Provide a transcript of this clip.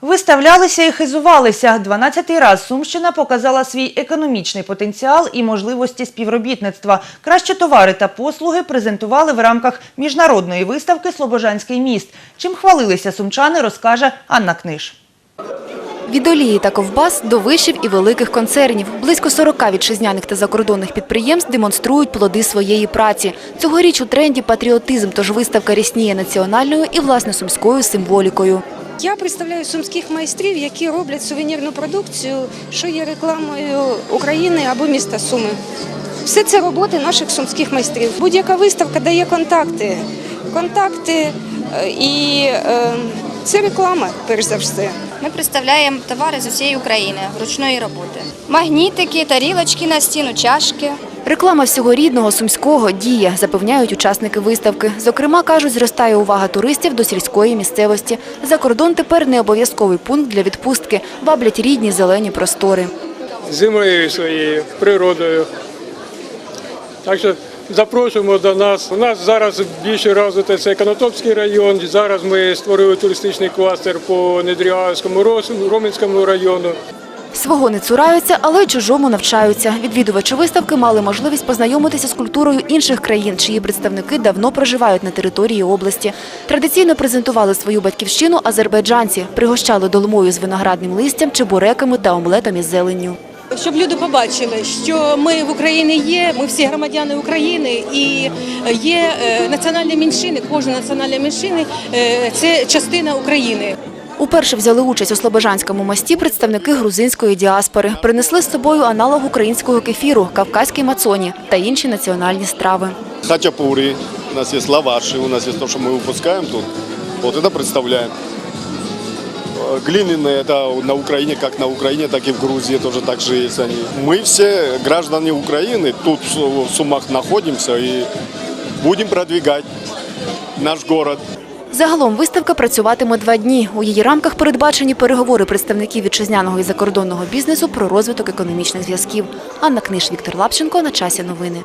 Виставлялися і хизувалися. 12-й раз Сумщина показала свій економічний потенціал і можливості співробітництва. Кращі товари та послуги презентували в рамках міжнародної виставки «Слобожанський міст». Чим хвалилися сумчани, розкаже Анна Книж. Від олії та ковбас до вишів і великих концернів. Близько 40 вітчизняних та закордонних підприємств демонструють плоди своєї праці. Цьогоріч у тренді патріотизм, тож виставка рісніє національною і власне сумською символікою. Я представляю сумських майстрів, які роблять сувенірну продукцію, що є рекламою України або міста Суми. Все це роботи наших сумських майстрів. Будь-яка виставка дає контакти. Контакти е, і е, це реклама, перш за все. Ми представляємо товари з усієї України ручної роботи. Магнітики, тарілочки на стіну, чашки. Реклама всього рідного, сумського діє, запевняють учасники виставки. Зокрема, кажуть, зростає увага туристів до сільської місцевості. За кордон тепер не обов'язковий пункт для відпустки. Ваблять рідні зелені простори. землею своєю, природою. Так що запрошуємо до нас. У нас зараз більше розвитий це Конотопський район. Зараз ми створили туристичний кластер по Недріганському, Рос- Роменському району. Свого не цураються, але й чужому навчаються. Відвідувачі виставки мали можливість познайомитися з культурою інших країн, чиї представники давно проживають на території області. Традиційно презентували свою батьківщину азербайджанці, пригощали долмою з виноградним листям, чебуреками та омлетом із зеленню. Щоб люди побачили, що ми в Україні є, ми всі громадяни України, і є е, національні меншини. Кожна національна меншини е, це частина України. Уперше взяли участь у Слобожанському мості представники грузинської діаспори. Принесли з собою аналог українського кефіру, кавказький мацоні та інші національні страви. хачапури, у нас есть лаваши, у нас есть то, что мы выпускаем тут. Вот это представляем. Э, Глиняные, это на Украине, как на Украине, так и в Грузии тоже так же есть они. Мы все граждане Украины, тут в Су- в Сумах находимся и будем продвигать наш город. Загалом виставка працюватиме два дні. У її рамках передбачені переговори представників вітчизняного і закордонного бізнесу про розвиток економічних зв'язків. Анна Книж, Віктор Лапченко. На часі новини.